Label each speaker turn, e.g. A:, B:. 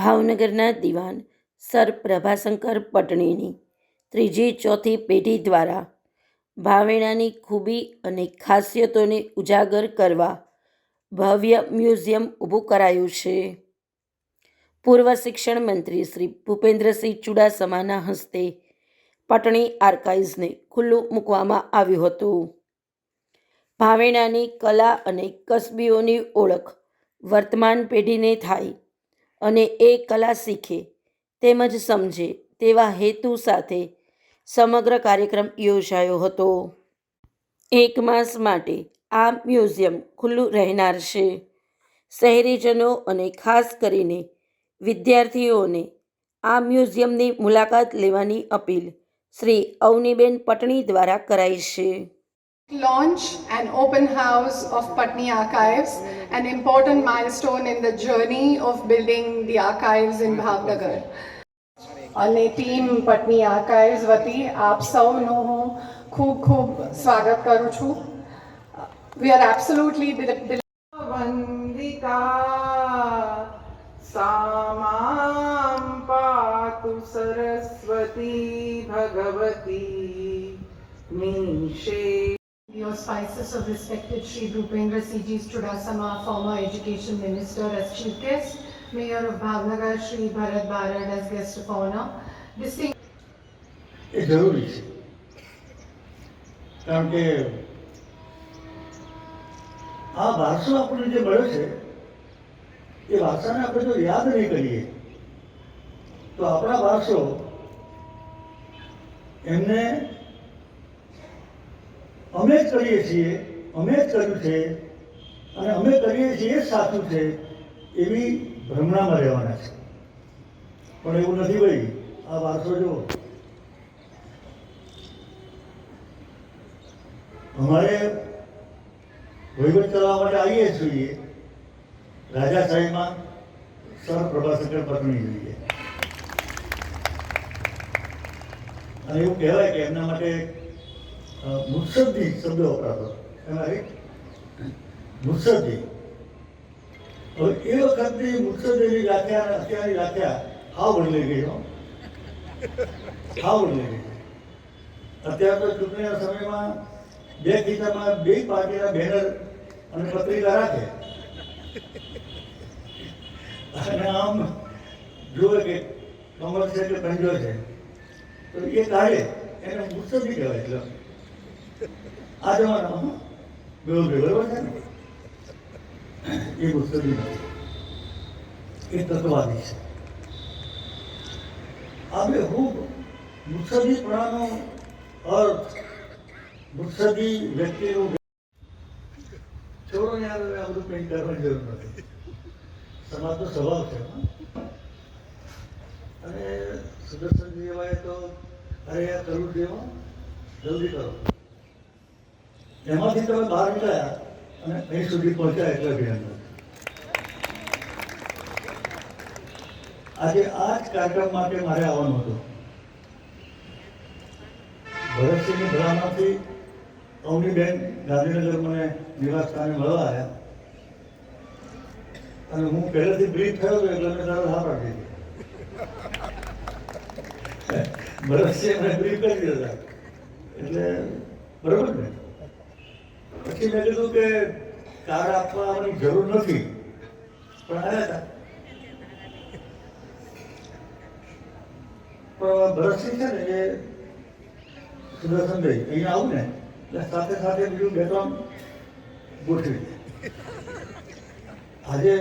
A: ભાવનગરના દિવાન સર પ્રભાશંકર પટણીની ત્રીજી ચોથી પેઢી દ્વારા ભાવેણાની ખૂબી અને ખાસિયતોને ઉજાગર કરવા ભવ્ય મ્યુઝિયમ ઊભું કરાયું છે. પૂર્વ શિક્ષણ મંત્રી શ્રી ભૂપેન્દ્રસિંહ ચુડાસમાના હસ્તે પટણી આર્કાઇવ્સને ખુલ્લું મૂકવામાં આવ્યું હતું. ભાવેણાની કલા અને કસબીઓની ઓળખ વર્તમાન પેઢીને થાય અને એ કલા શીખે, તેમજ સમજે તેવા હેતુ સાથે સમગ્ર કાર્યક્રમ યોજાયો હતો. એક માસ માટે આ મ્યુઝિયમ ખુલ્લું રહેનાર છે. શહેરીજનો અને ખાસ કરીને વિદ્યાર્થીઓને આ મ્યુઝિયમની મુલાકાત લેવાની અપીલ શ્રી અવનીબેન પટણી દ્વારા કરાઈ છે.
B: launch an open house of Patni Archives, an important milestone in the journey of building the archives in Bhavnagar. અને ટીમ પટની આર્કાઇવ્સ વતી આપ સૌનું હું ખૂબ ખૂબ સ્વાગત કરું છું વી આર એબ્સોલ્યુટલી
C: વંદિતા સામામ પાતુ સરસ્વતી ભગવતી મીશે
B: Your spices of respected Shri Bhupendra C.G. Chudasama, former Education Minister as Chief Guest, Mayor of Bhavnagar Shri Bharat Barad as Guest of Honor, distinguished
D: એ જરૂરી છે કારણ કે આ વારસો આપણને જે મળ્યો છે એ વારસાને આપણે જો યાદ નહીં કરીએ તો આપણા વારસો એમને અમે જ કરીએ છીએ, અમે જ કર્યું છે અને અમે કરીએ છીએ એ સાચું છે એવી ભ્રમણામાં રહેવાના છે. પણ એવું નથી ભાઈ, આ વારસો જો અમારે વહીવટ કરવા માટે આવીએ છીએ, રાજા સાહેબમાં સર પ્રભાશંકર પત્ની જોઈએ. અને એવું કહેવાય કે એમના માટે અ, મુત્સદ્દી શબ્દ વપરાતો. એમાં એક મુત્સદ્દી હવે એ વખતની મુસદ્દીની અને અત્યારની વ્યાખ્યા હાવ બદલાઈ ગઈ હો. હાવ બદલાઈ ગઈ. અત્યારે તો ચૂંટણીના સમયમાં બે ખિસ્સામાં બે પાર્ટીના બેનર અને પત્રિકા રાખે. અને આમ જુએ કે કમર છે કે પંજો છે. તો એ કાઢે એને મુસદ્દી કહેવાય એટલે આ જમાનામાં બેવ ને, એ મુસ્તદી નથી એ તત્વાદી છે. આ બે ખૂબ મુત્સદીપણાનો અર્થ મુત્સદી વ્યક્તિનું છોડો ને આ બધું કંઈ કરવાની જરૂર નથી. સમાજનો સ્વભાવ છે. અને સુદર્શનજી એવાએ તો અરે આ કરવું દેવા. જલ્દી કરો. એમાંથી તમે બહાર નીકળ્યા અને અહીં સુધી પહોંચ્યા એટલે અભિનંદન. આજે આ જ કાર્યક્રમ માટે મારે આવવાનું હતું. ભરતસિંહની ભલામાંથી અવનીબેન ગાંધીનગર મને નિવાસ સ્થાને મળવા આવ્યા. અને હું પહેલેથી બ્રીફ થયો હતો એટલે મેં તરત હા પાડી દીધી. ભરતસિંહ મને બ્રીફ કરી દીધા એટલે બરોબર ને? પછી મેં કીધું કે કાર આપવાની જરૂર નથી. પણ આવ્યા હતા પણ છે ને એ સુદર્શનભાઈ અહીંયા આવું ને, એટલે સાથે સાથે બીજું બે ત્રણ ગોઠવી આજે